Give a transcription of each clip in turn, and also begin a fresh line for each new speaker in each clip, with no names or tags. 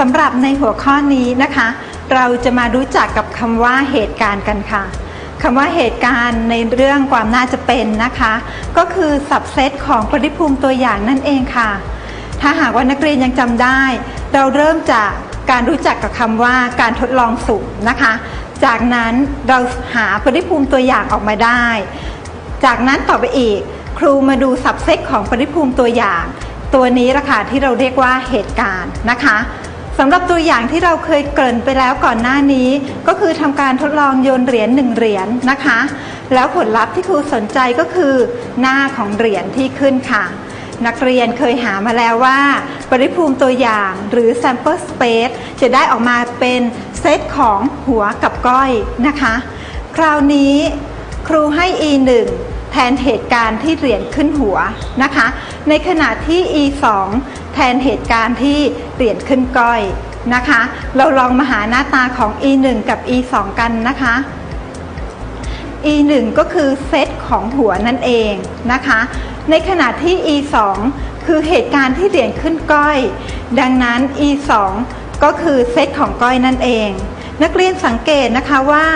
สำหรับในหัวข้อนี้นะคะ เราจะมารู้จักกับคำว่าเหตุการณ์กันค่ะคำว่าเหตุการณ์ในเรื่องความน่าจะเป็นนะคะ ก็คือสับเซตของปริภูมิตัวอย่างนั่นเองค่ะ ถ้าหากว่านักเรียนยังจำได้ เราเริ่มจากการรู้จักกับคำว่าการทดลองสุ่มนะคะ จากนั้นเราหาปริภูมิตัวอย่างออกมาได้ จากนั้นต่อไปอีก ครูมาดูสับเซตของปริภูมิตัวอย่าง ตัวนี้ละค่ะที่เราเรียกว่าเหตุการณ์นะคะ สำหรับตัวอย่างที่เราเคยเกริ่นไปแล้วก่อนหน้านี้ ก็คือทำการทดลองโยนเหรียญหนึ่งเหรียญนะคะ แล้วผลลัพธ์ที่ครูสนใจก็คือหน้าของเหรียญที่ขึ้นค่ะ นักเรียนเคยหามาแล้วว่า ปริภูมิตัวอย่างหรือ sample space จะได้ออกมาเป็นเซตของหัวกับก้อยนะคะ คราวนี้ครูให้ e 1 แทนเหตุการณ์ที่เหรียญขึ้นหัวนะคะ ในขณะที่ e 2 แทนเหตุการณ์ที่เหรียญขึ้นก้อยนะคะ เราลองมาหาหน้าตาของ e 1 กับ e 2 กันนะคะ e 1 ก็คือเซตของหัวนั่นเองนะคะ ในขณะที่ e 2 คือเหตุการณ์ที่เหรียญขึ้นก้อย ดังนั้น e 2 ก็คือเซตของก้อยนั่นเอง นักเรียนสังเกตนะคะว่า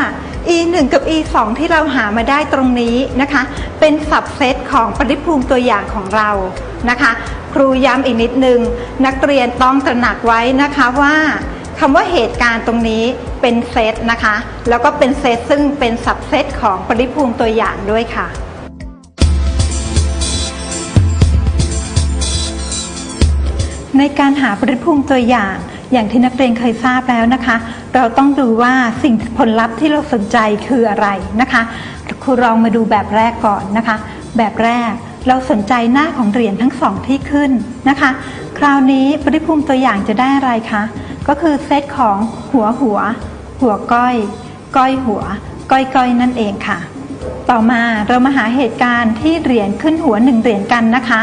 e 1 กับ e 2 ที่เราหามาได้ตรงนี้นะคะ เป็นสับเซตของปริภูมิตัวอย่างของเรานะคะ ครูย้ำอีกนิดนึง นักเรียนต้องตระหนักไว้นะคะว่าคำว่าเหตุการณ์ตรงนี้เป็นเซตนะคะ แล้วก็เป็นเซตซึ่งเป็นสับเซตของปริภูมิตัวอย่างด้วยค่ะในการหาปริภูมิตัวอย่าง อย่างที่นักเรียนเคยทราบแล้วนะคะ เราต้องดูว่าสิ่งผลลัพธ์ที่เราสนใจคืออะไรนะคะครูลองมาดูแบบแรกก่อนนะคะ แบบแรกเราสนใจหน้าของเหรียญทั้งสองที่ขึ้นนะคะ คราวนี้ปริภูมิตัวอย่างจะได้อะไรคะก็คือเซตของหัวหัว หัวก้อย ก้อยหัว ก้อยก้อยนั่นเองค่ะ ต่อมาเรามาหาเหตุการณ์ที่เหรียญขึ้นหัวหนึ่งเหรียญกันนะคะ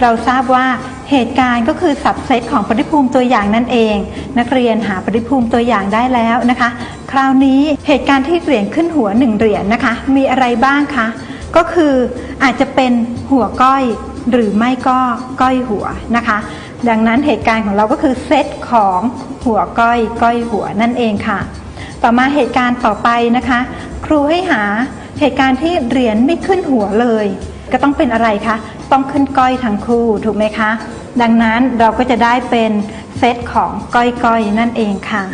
เราทราบว่า เหตุการณ์ก็คือสับเซตของปริภูมิตัวอย่างนั่นเอง นักเรียนหาปริภูมิตัวอย่างได้แล้วนะคะ คราวนี้เหตุการณ์ที่เหรียญขึ้นหัวหนึ่งเหรียญนะคะ มีอะไรบ้างคะก็คืออาจจะเป็นหัวก้อยหรือไม่ก็ก้อยหัวนะคะ ดังนั้นเหตุการณ์ของเราก็คือเซตของหัวก้อยก้อยหัวนั่นเองค่ะ ต่อมาเหตุการณ์ต่อไปนะคะ ครูให้หาเหตุการณ์ที่เหรียญไม่ขึ้นหัวเลย ก็ต้องเป็นอะไรคะ ต้องขึ้นก้อยทั้งคู่ถูกไหมคะ ดังนั้นเราก็จะได้เป็นเซตของก้อยก้อยนั่นเองค่ะ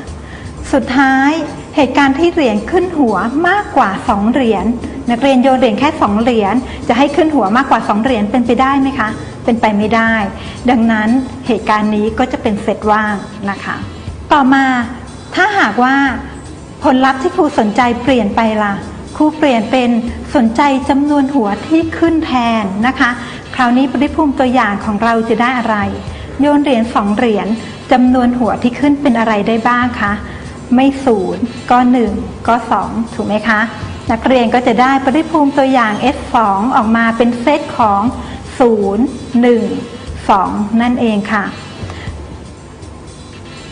สุดท้ายเหตุการณ์ที่เหรียญขึ้นหัวมากกว่า 2 เหรียญนักเรียนโยนเหรียญแค่ 2 เหรียญจะให้ขึ้นหัวมากกว่า 2 เหรียญเป็นไปได้ไหมคะ เป็นไปไม่ได้ ดังนั้นเหตุการณ์นี้ก็จะเป็นเซตว่างนะคะ ต่อมาถ้าหากว่าผลลัพธ์ที่ครูสนใจเปลี่ยนไปล่ะครูเปลี่ยนเป็นสนใจจำนวนหัวที่ขึ้นแทนนะคะ ราวนี้ปริภูมิตัวอย่างของเราจะได้อะไร โยนเหรียญสองเหรียญจำนวนหัวที่ขึ้นเป็นอะไรได้บ้างคะ ไม่ศูนย์ก็หนึ่งก็สองถูกไหมคะ นักเรียนก็จะได้ปริภูมิตัวอย่าง S2 ออกมาเป็นเซตของ 0 1 2 นั่นเองค่ะ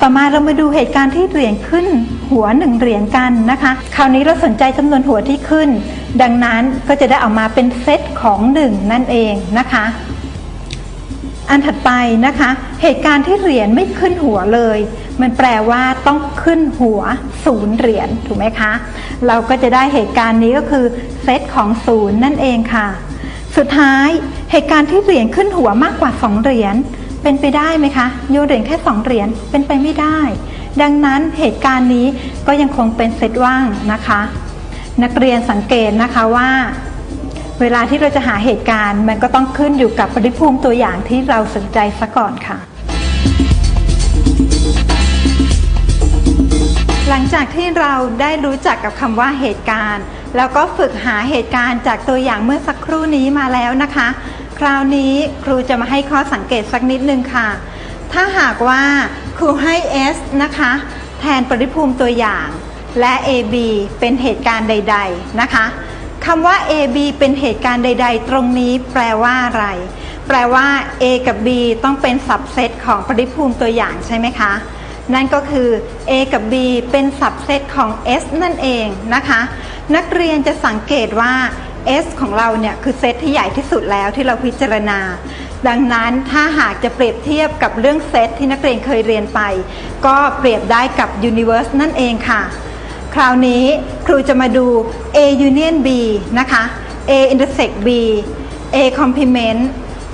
ต่อมาเรามาดูเหตุการณ์ที่เหรียญขึ้นหัวหนึ่งเหรียญกันนะคะ คราวนี้เราสนใจจำนวนหัวที่ขึ้น ดังนั้นก็จะได้ออกมาเป็นเซตของหนึ่งนั่นเองนะคะ อันถัดไปนะคะ เหตุการณ์ที่เหรียญไม่ขึ้นหัวเลย มันแปลว่าต้องขึ้นหัวศูนย์เหรียญถูกไหมคะ เราก็จะได้เหตุการณ์นี้ก็คือเซตของศูนย์นั่นเองค่ะ สุดท้ายเหตุการณ์ที่เหรียญขึ้นหัวมากกว่า 2 เหรียญ เป็นไปได้ไหมคะโยนเหรียญแค่2เหรียญเป็นไปไม่ได้ ดังนั้นเหตุการณ์นี้ก็ยังคงเป็นเซตว่างนะคะ นักเรียนสังเกตนะคะว่า เวลาที่เราจะหาเหตุการณ์มันก็ต้องขึ้นอยู่กับปริภูมิตัวอย่างที่เราสนใจซะก่อนค่ะหลังจากที่เราได้รู้จักกับคำว่าเหตุการณ์ แล้วก็ฝึกหาเหตุการณ์จากตัวอย่างเมื่อสักครู่นี้มาแล้วนะคะ คราวนี้ครูจะมาให้ข้อสังเกตสักนิดนึงค่ะ ถ้าหากว่าครูให้ S นะคะ แทนปริภูมิตัวอย่าง และ AB เป็นเหตุการณ์ใด ๆนะคะคำว่า AB เป็นเหตุการณ์ใด ๆ ตรงนี้แปลว่าอะไร แปลว่า A กับ B ต้องเป็นสับเซตของปริภูมิตัวอย่างใช่ไหมคะ นั่นก็คือ A กับ B เป็นสับเซตของ S นั่นเองนะคะ นักเรียนจะสังเกตว่า S ของเราเนี่ยคือเซตที่ใหญ่ที่สุดแล้วที่เราพิจารณา ดังนั้นถ้าหากจะเปรียบเทียบกับเรื่องเซตที่นักเรียนเคยเรียนไป ก็เปรียบได้กับ universe นั่นเองค่ะ คราวนี้ครูจะมาดู A union B นะคะ A intersect B A complement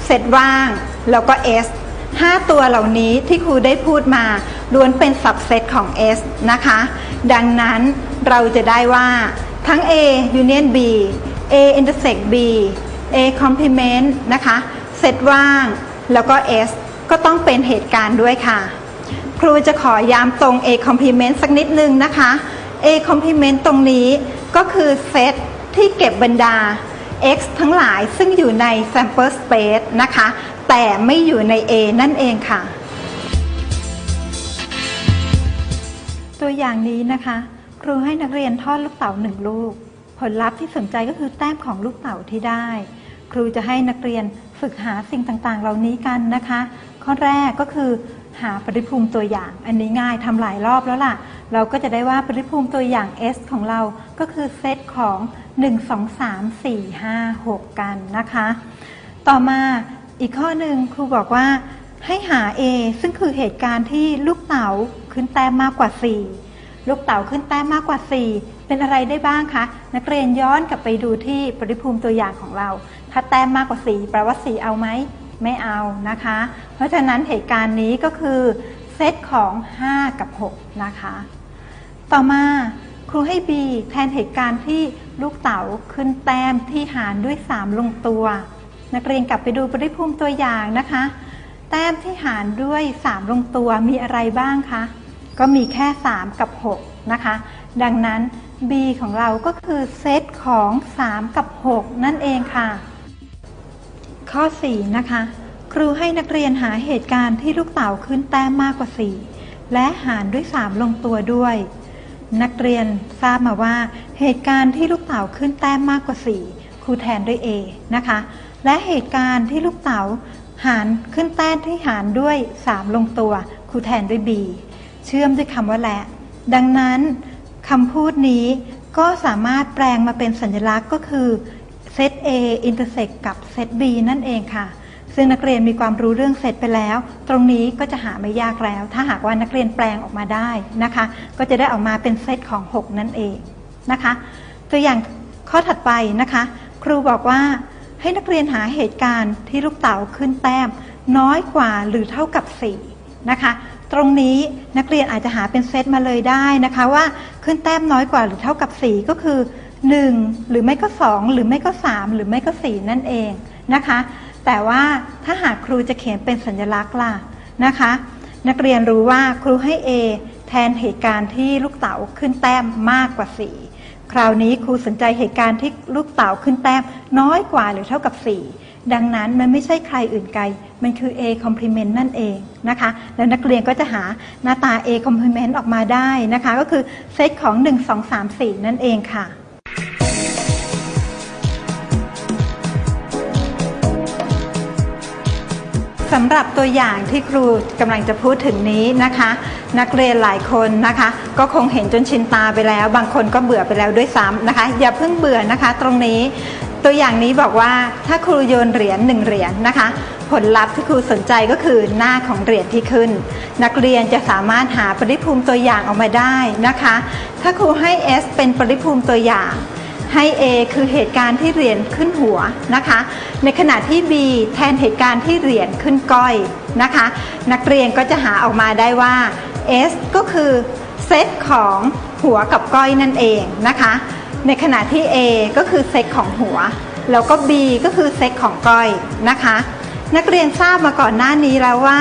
เซตว่าง แล้วก็ S 5 ตัวเหล่านี้ที่ครูได้พูดมาล้วนเป็นสับเซตของ S นะคะ ดังนั้นเราจะได้ว่าทั้ง A union B A intersect B A complement นะคะเซตว่างแล้วก็ S ก็ต้องเป็นเหตุการณ์ด้วยค่ะ ครูจะขอย้ำตรง A complement สักนิดนึงนะคะ A complement ตรงนี้ก็คือเซตที่เก็บบรรดา x ทั้งหลายซึ่งอยู่ใน sample space นะคะ แต่ไม่อยู่ใน A นั่นเองค่ะ ตัวอย่างนี้นะคะ ครูให้นักเรียนทอดลูกเต๋าหนึ่งลูก ผลลัพธ์ที่สนใจก็คือแต้มของลูกเต๋าที่ได้ ครูจะให้นักเรียนฝึกหาสิ่งต่างๆ เหล่านี้กันนะคะ ข้อแรกก็คือหาปริภูมิตัวอย่าง อันนี้ง่ายทำหลายรอบแล้วล่ะ เราก็จะได้ว่าปริภูมิตัวอย่าง S ของเราก็คือเซตของ 1 2 3 4 5 6 กันนะคะ ต่อมาอีกข้อหนึ่งครูบอกว่าให้หา A ซึ่งคือเหตุการณ์ที่ลูกเต๋าขึ้นแต้มมากกว่า 4 ลูกเต๋าขึ้นแต้มมากกว่า 4 เป็นอะไรได้บ้างคะ นักเรียนย้อนกลับไปดูที่ปริภูมิตัวอย่างของเรา ถ้าแต้มมากกว่า 4 แปลว่า 4 เอาไหม ไม่เอานะคะ เพราะฉะนั้นเหตุการณ์นี้ก็คือเซตของ 5 กับ 6 นะคะ ต่อมาครูให้ B แทนเหตุการณ์ที่ลูกเต๋าขึ้นแต้มที่หารด้วย 3 ลงตัว นักเรียนกลับไปดูปริภูมิตัวอย่างนะคะ แต้มที่หารด้วย 3 ลงตัวมีอะไรบ้างคะ ก็มีแค่ 3 กับ 6 นะคะ ดังนั้น B ของเราก็คือเซตของ 3 กับ 6 นั่นเองค่ะ ข้อ 4 นะคะ ครูให้นักเรียนหาเหตุการณ์ที่ลูกเต๋าขึ้นแต้มมากกว่า 4 และหารด้วย 3 ลงตัวด้วย นักเรียนทราบมาว่า เหตุการณ์ที่ลูกเต๋าขึ้นแต้มมากกว่า 4 ครูแทนด้วย A นะคะ และเหตุการณ์ที่ลูกเต๋าหารขึ้นแต้มที่หารด้วย 3 ลงตัว ครูแทนด้วย B เชื่อมด้วยคำว่าและ ดังนั้นคำพูดนี้ก็สามารถแปลงมาเป็นสัญลักษณ์ก็คือเซต A intersect กับเซต B นั่นเองค่ะ ซึ่งนักเรียนมีความรู้เรื่องเซตไปแล้ว ตรงนี้ก็จะหาไม่ยากแล้ว ถ้าหากว่านักเรียนแปลงออกมาได้นะคะ ก็จะได้ออกมาเป็นเซตของ 6 นั่นเองนะคะ ตัวอย่างข้อถัดไปนะคะ ครูบอกว่าให้นักเรียนหาเหตุการณ์ที่ลูกเต๋าขึ้นแต้ม น้อยกว่าหรือเท่ากับ 4 นะคะ ตรงนี้นักเรียนอาจจะหาเป็นเซตมาเลยได้นะคะว่าขึ้นแต้มน้อยกว่าหรือเท่ากับ 4 ก็คือ 1 หรือไม่ก็ 2 หรือไม่ก็ 3 หรือไม่ก็ 4 นั่นเองนะคะ แต่ว่าถ้าหากครูจะเขียนเป็นสัญลักษณ์ล่ะนะคะ นักเรียนรู้ว่าครูให้ A แทนเหตุการณ์ที่ลูกเต๋าขึ้นแต้มมากกว่า 4 คราวนี้ครูสนใจเหตุการณ์ที่ลูกเต๋าขึ้นแต้มน้อยกว่าหรือเท่ากับ 4 ดังนั้นมันไม่ใช่ใครอื่นไกล มันคือ A complement นั่นเองนะคะ แล้วนักเรียนก็จะหาหน้าตา A complement ออกมาได้นะคะ ก็คือเซตของ 1 2 3 4 นั่นเองค่ะสำหรับตัวอย่างที่ครูกำลังจะพูดถึงนี้นะคะ นักเรียนหลายคนนะคะ ก็คงเห็นจนชินตาไปแล้ว บางคนก็เบื่อไปแล้วด้วยซ้ำนะคะ อย่าเพิ่งเบื่อนะคะ ตรงนี้ ตัวอย่างนี้บอกว่าถ้าครูโยนเหรียญหนึ่งเหรียญนะคะ ผลลัพธ์ที่ครูสนใจก็คือหน้าของเหรียญที่ขึ้น นักเรียนจะสามารถหาปริภูมิตัวอย่างออกมาได้นะคะ ถ้าครูให้ S เป็นปริภูมิตัวอย่างให้ A คือเหตุการณ์ที่เหรียญขึ้นหัวนะคะ ในขณะที่ B แทนเหตุการณ์ที่เหรียญขึ้นก้อยนะคะ นักเรียนก็จะหาออกมาได้ว่า S ก็คือเซตของหัวกับก้อยนั่นเองนะคะ ในขณะที่ A ก็คือเซตของหัว แล้วก็ B ก็คือเซตของก้อยนะคะ นักเรียนทราบมาก่อนหน้านี้แล้วว่า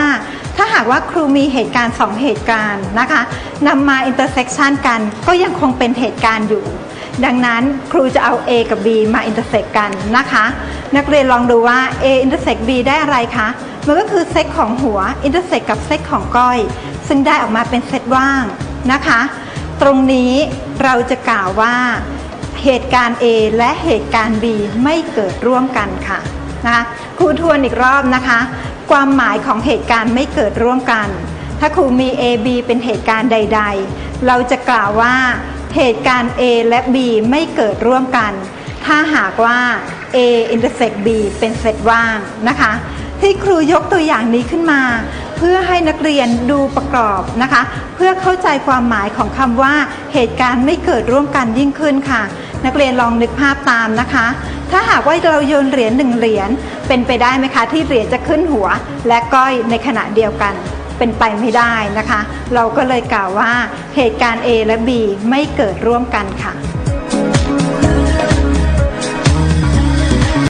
ถ้าหากว่าครูมีเหตุการณ์ 2 เหตุการณ์นะคะนำมา intersection กันก็ยังคงเป็นเหตุการณ์อยู่ ดังนั้นครูจะเอา A กับ B มา intersect กันนะคะ นักเรียนลองดูว่า A intersect B ได้อะไรคะมันก็คือเซตของหัว intersect กับเซตของก้อย ซึ่งได้ออกมาเป็นเซตว่างนะคะ ตรงนี้เราจะกล่าวว่า เหตุการณ์ A และเหตุการณ์ B ไม่เกิดร่วมกันค่ะนะคะครูทวนอีกรอบนะคะ ความหมายของเหตุการณ์ไม่เกิดร่วมกัน ถ้าครูมี A B เป็นเหตุการณ์ใด ๆ เราจะกล่าวว่าเหตุการณ์ A และ B ไม่เกิดร่วมกัน ถ้าหากว่า A intersect B เป็นเซตว่างนะคะ ที่ครูยกตัวอย่างนี้ขึ้นมา เพื่อให้นักเรียนดูประกอบนะคะ เพื่อเข้าใจความหมายของคำว่าเหตุการณ์ไม่เกิดร่วมกันยิ่งขึ้นค่ะ นักเรียนลองนึกภาพตามนะคะ ถ้าหากว่าเราโยนเหรียญหนึ่งเหรียญเป็นไปได้ไหมคะที่เหรียญจะขึ้นหัว และก้อยในขณะเดียวกันเป็นไปไม่ได้นะคะ เราก็เลยกล่าวว่าเหตุการณ์ A และ B ไม่เกิดร่วมกันค่ะ